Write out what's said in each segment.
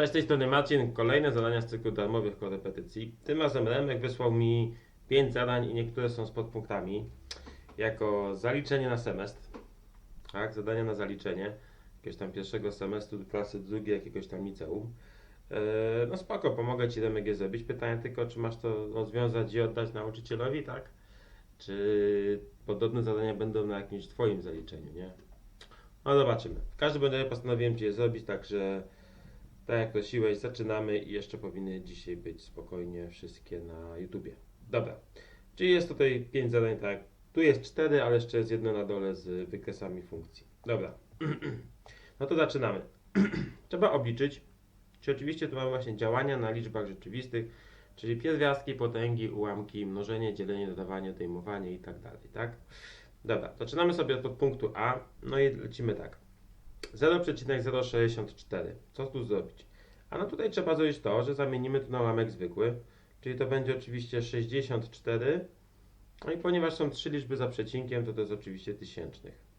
Cześć, z tej strony Marcin. Kolejne zadania z cyklu darmowych korepetycji. Tym razem Remek wysłał mi 5 zadań i niektóre są z podpunktami. Jako zaliczenie na semestr. Tak, zadania na zaliczenie. Jakiegoś tam pierwszego semestru klasy drugiej, jakiegoś tam liceum. Eee, no spoko, pomogę Ci Remek je zrobić. Pytanie tylko, czy masz to rozwiązać i oddać nauczycielowi, tak? Czy podobne zadania będą na jakimś Twoim zaliczeniu, nie? No zobaczymy. W każdym razie postanowiłem Ci je zrobić, także tak jak prosiłeś, zaczynamy i jeszcze powinny dzisiaj być spokojnie wszystkie na YouTubie. Dobra, czyli jest tutaj 5 zadań, tak. Tu jest 4, ale jeszcze jest jedno na dole z wykresami funkcji. Dobra, no to zaczynamy. Trzeba obliczyć, czy oczywiście tu mamy właśnie działania na liczbach rzeczywistych, czyli pierwiastki, potęgi, ułamki, mnożenie, dzielenie, dodawanie, odejmowanie i tak dalej, tak? Dobra, zaczynamy sobie od punktu A, no i lecimy tak. 0,064. Co tu zrobić? A no tutaj trzeba zrobić to, że zamienimy tu na ułamek zwykły, czyli to będzie oczywiście 64. No i ponieważ są trzy liczby za przecinkiem, to to jest oczywiście tysięcznych.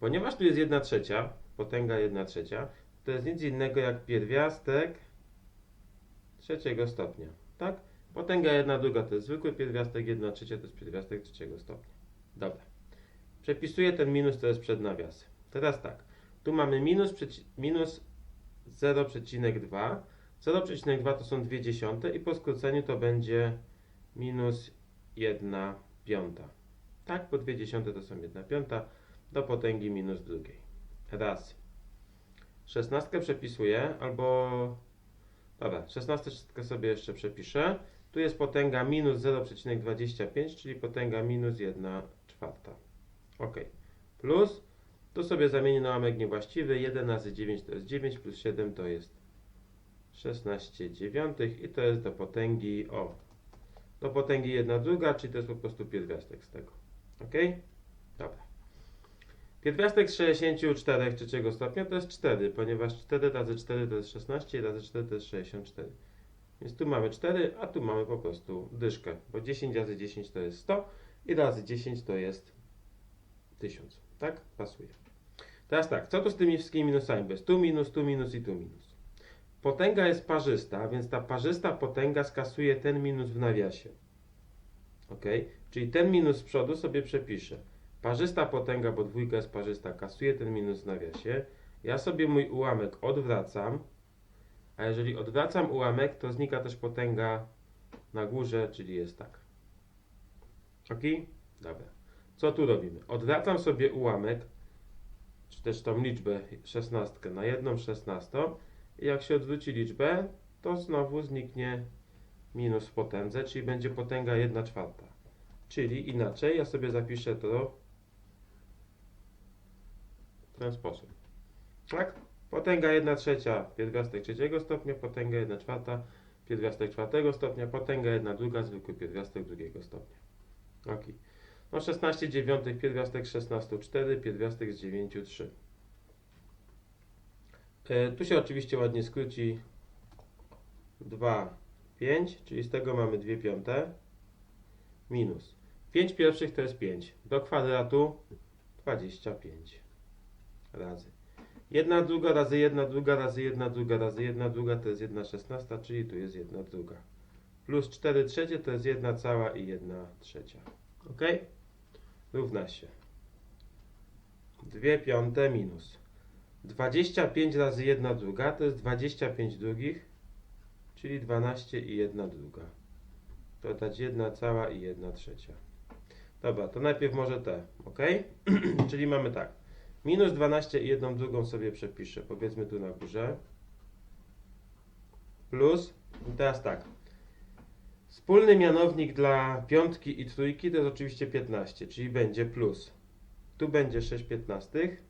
Ponieważ tu jest 1 trzecia, potęga 1 trzecia, to jest nic innego jak pierwiastek trzeciego stopnia. Tak? Potęga 1 druga to jest zwykły pierwiastek, 1 trzecia to jest pierwiastek trzeciego stopnia. Dobra. Przepisuję ten minus, to jest przed nawiasem. Teraz tak, tu mamy minus, minus 0,2. 0,2 to są 2 dziesiąte i po skróceniu to będzie minus 1 piąta. Tak, po 2 dziesiąte to są 1 piąta do potęgi minus drugiej. Raz. 16 przepisuję, albo... Dobra, 16 sobie jeszcze przepiszę. Tu jest potęga minus 0,25, czyli potęga minus 1 czwarta. Ok. Plus tu sobie zamienię na ułamek niewłaściwy. 1 razy 9 to jest 9, plus 7 to jest 16 dziewiątych i to jest do potęgi, o, do potęgi 1 druga, czyli to jest po prostu pierwiastek z tego. Ok? Dobra. Pierwiastek z 64 trzeciego stopnia to jest 4, ponieważ 4 razy 4 to jest 16 i razy 4 to jest 64. Więc tu mamy 4, a tu mamy po prostu dyszkę, bo 10 razy 10 to jest 100 i razy 10 to jest 1000. Tak? Pasuje. Teraz tak, co tu z tymi wszystkimi minusami? Jest tu minus, tu minus i tu minus. Potęga jest parzysta, więc ta parzysta potęga skasuje ten minus w nawiasie. Ok? Czyli ten minus z przodu sobie przepiszę. Parzysta potęga, bo dwójka jest parzysta, kasuje ten minus w nawiasie. Ja sobie mój ułamek odwracam, a jeżeli odwracam ułamek, to znika też potęga na górze, czyli jest tak. Ok? Dobra. Co tu robimy? Odwracam sobie ułamek, też tą liczbę 16 na jedną 16 i jak się odwróci liczbę, to znowu zniknie minus w potędze, czyli będzie potęga 1 czwarta. Czyli inaczej, ja sobie zapiszę to w ten sposób. Tak? Potęga 1 trzecia, pierwiastek trzeciego stopnia, potęga 1 czwarta, pierwiastek czwartego stopnia, potęga 1 druga, zwykły pierwiastek drugiego stopnia. Ok. No 16 dziewiątych, pierwiastek 16 4, pierwiastek z 9 3. E, tu się oczywiście ładnie skróci 2 5, czyli z tego mamy 2 piąte minus 5 pierwszych to jest 5. Do kwadratu 25 razy. 1 druga razy 1 druga razy 1 druga razy 1 druga to jest 1 szesnasta, czyli tu jest 1 druga. Plus 4 trzecie to jest 1 cała i 1 trzecia. Ok? Równa się 2 piąte minus 25 razy 1 druga to jest 25 drugich, czyli 12 i 1 druga. Dodać 1 cała i 1 trzecia. Dobra, to najpierw może te, ok? czyli mamy tak. Minus 12 i 1 drugą sobie przepiszę, powiedzmy tu na górze. Plus, i teraz tak. Wspólny mianownik dla piątki i trójki to jest oczywiście 15, czyli będzie plus. Tu będzie 6 piętnastych.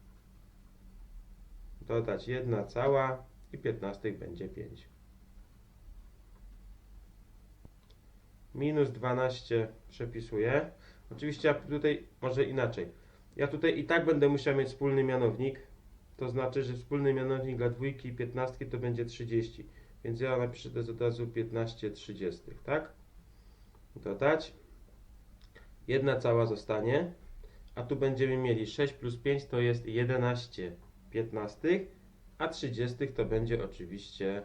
Dodać 1 cała i 15 będzie 5. Minus 12 przepisuję. Oczywiście ja tutaj może inaczej. Ja tutaj i tak będę musiał mieć wspólny mianownik. To znaczy, że wspólny mianownik dla dwójki i 15 to będzie 30. Więc ja napiszę to jest od razu 15 30, tak? Dodać. Jedna cała zostanie. A tu będziemy mieli 6 plus 5 to jest 11 15. a 30 to będzie oczywiście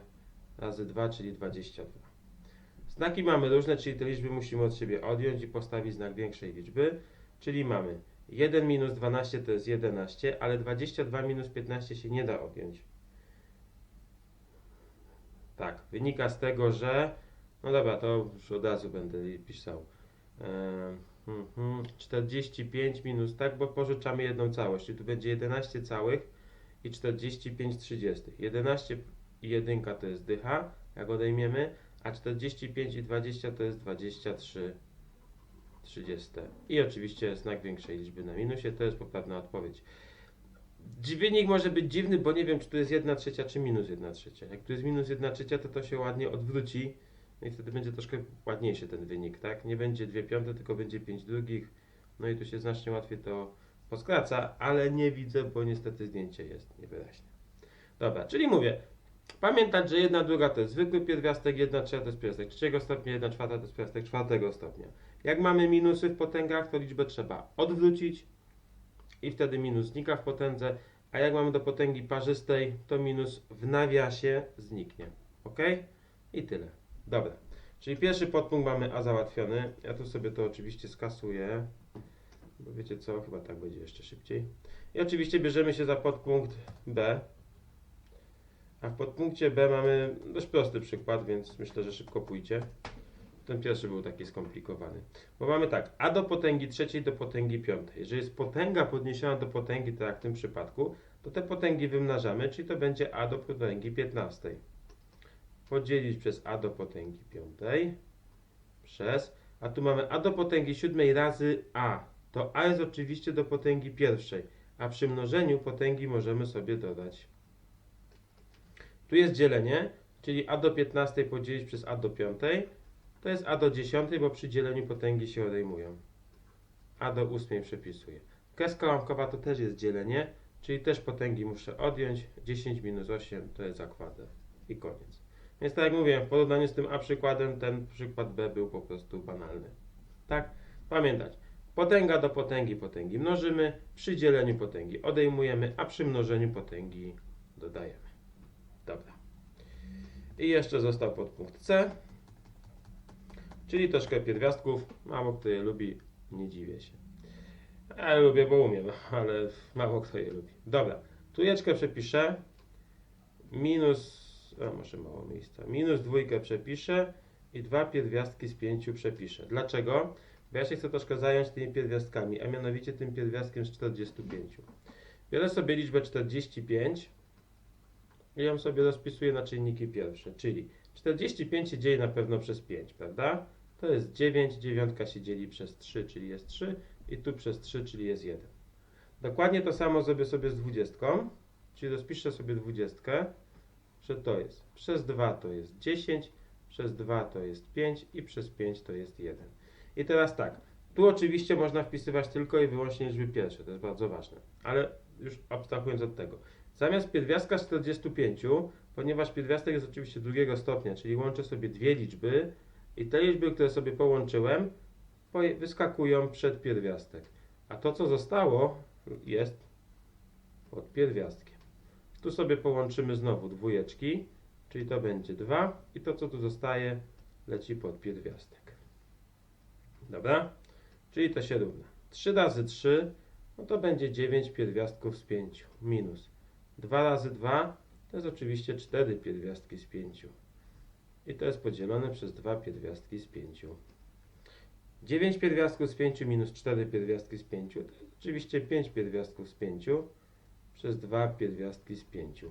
razy 2, czyli 22. Znaki mamy różne, czyli te liczby musimy od siebie odjąć i postawić znak większej liczby, czyli mamy 1 minus 12 to jest 11, ale 22 minus 15 się nie da odjąć. Tak, wynika z tego, że. No dobra, to już od razu będę pisał. Ehm, mhm, 45 minus, tak, bo pożyczamy jedną całość, tu będzie 11 całych i 45 30. 11 i 1 to jest dycha, jak odejmiemy, a 45 i 20 to jest 23 30. I oczywiście znak większej liczby na minusie, to jest poprawna odpowiedź. Wynik może być dziwny, bo nie wiem, czy tu jest 1 trzecia, czy minus 1 trzecia. Jak tu jest minus 1 trzecia, to to się ładnie odwróci. No i wtedy będzie troszkę ładniejszy ten wynik, tak? Nie będzie 2 piąte, tylko będzie 5 drugich. No i tu się znacznie łatwiej to poskraca, ale nie widzę, bo niestety zdjęcie jest niewyraźne. Dobra, czyli mówię, pamiętać, że 1 druga to jest zwykły pierwiastek, 1 trzecia to jest pierwiastek trzeciego stopnia, 1 czwarta to jest pierwiastek czwartego stopnia. Jak mamy minusy w potęgach, to liczbę trzeba odwrócić i wtedy minus znika w potędze, a jak mamy do potęgi parzystej, to minus w nawiasie zniknie. Ok? I tyle. Dobra. Czyli pierwszy podpunkt mamy A załatwiony. Ja tu sobie to oczywiście skasuję. Bo wiecie co? Chyba tak będzie jeszcze szybciej. I oczywiście bierzemy się za podpunkt B. A w podpunkcie B mamy dość prosty przykład, więc myślę, że szybko pójdzie. Ten pierwszy był taki skomplikowany. Bo mamy tak, a do potęgi trzeciej do potęgi piątej. Jeżeli jest potęga podniesiona do potęgi, tak jak w tym przypadku, to te potęgi wymnażamy, czyli to będzie a do potęgi 15. Podzielić przez a do potęgi piątej przez, a tu mamy a do potęgi siódmej razy a. To a jest oczywiście do potęgi pierwszej, a przy mnożeniu potęgi możemy sobie dodać. Tu jest dzielenie, czyli a do 15 podzielić przez a do 5. To jest a do 10, bo przy dzieleniu potęgi się odejmują. a do 8 przepisuję. Kreska łamkowa to też jest dzielenie, czyli też potęgi muszę odjąć. 10 minus 8 to jest zakładę. I koniec. Więc tak jak mówiłem, w porównaniu z tym a przykładem, ten przykład b był po prostu banalny. Tak? Pamiętać. Potęga do potęgi potęgi mnożymy, przy dzieleniu potęgi odejmujemy, a przy mnożeniu potęgi dodajemy. Dobra. I jeszcze został podpunkt C, czyli troszkę pierwiastków. Mało kto je lubi, nie dziwię się. Ja lubię, bo umiem, ale mało kto je lubi. Dobra, trójeczkę przepiszę, minus, a może mało miejsca, minus dwójkę przepiszę i dwa pierwiastki z pięciu przepiszę. Dlaczego? Bo ja się chcę troszkę zająć tymi pierwiastkami, a mianowicie tym pierwiastkiem z 45. Biorę sobie liczbę 45 i ją sobie rozpisuję na czynniki pierwsze, czyli 45 się dzieje na pewno przez 5, prawda? To jest 9, dziewiątka się dzieli przez 3, czyli jest 3 i tu przez 3, czyli jest 1. Dokładnie to samo zrobię sobie z 20, czyli rozpiszę sobie 20, że to jest przez 2 to jest 10, przez 2 to jest 5 i przez 5 to jest 1. I teraz tak, tu oczywiście można wpisywać tylko i wyłącznie liczby pierwsze, to jest bardzo ważne, ale już abstrahując od tego. Zamiast pierwiastka z 45, ponieważ pierwiastek jest oczywiście drugiego stopnia, czyli łączę sobie dwie liczby i te liczby, które sobie połączyłem, wyskakują przed pierwiastek. A to, co zostało, jest pod pierwiastkiem. Tu sobie połączymy znowu dwójeczki, czyli to będzie 2 i to, co tu zostaje, leci pod pierwiastek. Dobra? Czyli to się równa. 3 razy 3, no to będzie 9 pierwiastków z 5 minus 2 razy 2 to jest oczywiście 4 pierwiastki z 5. I to jest podzielone przez 2 pierwiastki z 5. 9 pierwiastków z 5 minus 4 pierwiastki z 5 to jest oczywiście 5 pierwiastków z 5 przez 2 pierwiastki z 5.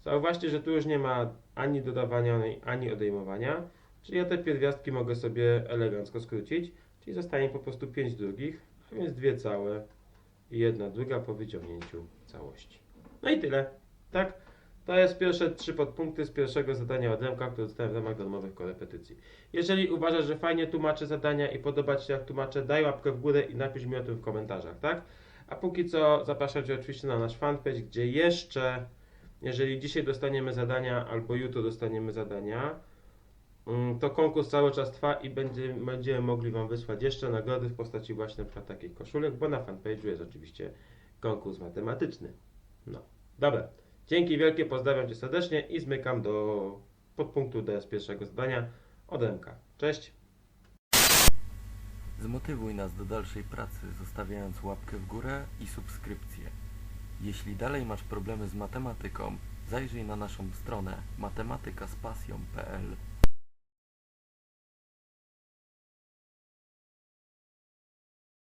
Zauważcie, że tu już nie ma ani dodawania, ani odejmowania, czyli ja te pierwiastki mogę sobie elegancko skrócić, czyli zostanie po prostu 5 drugich, a więc 2 całe i 1 druga po wyciągnięciu całości. No i tyle. Tak? To jest pierwsze trzy podpunkty z pierwszego zadania od Remka, które dostałem w ramach darmowych korepetycji. Jeżeli uważasz, że fajnie tłumaczę zadania i podoba Ci się jak tłumaczę, daj łapkę w górę i napisz mi o tym w komentarzach, tak? A póki co zapraszam Cię oczywiście na nasz fanpage, gdzie jeszcze, jeżeli dzisiaj dostaniemy zadania albo jutro dostaniemy zadania, mm, to konkurs cały czas trwa i będzie, będziemy mogli Wam wysłać jeszcze nagrody w postaci właśnie przykład takich koszulek, bo na fanpage'u jest oczywiście konkurs matematyczny. No, dobra. Dzięki wielkie, pozdrawiam Cię serdecznie i zmykam do podpunktu DS pierwszego zadania od MK. Cześć! Zmotywuj nas do dalszej pracy, zostawiając łapkę w górę i subskrypcję. Jeśli dalej masz problemy z matematyką, zajrzyj na naszą stronę matematykaspasją.pl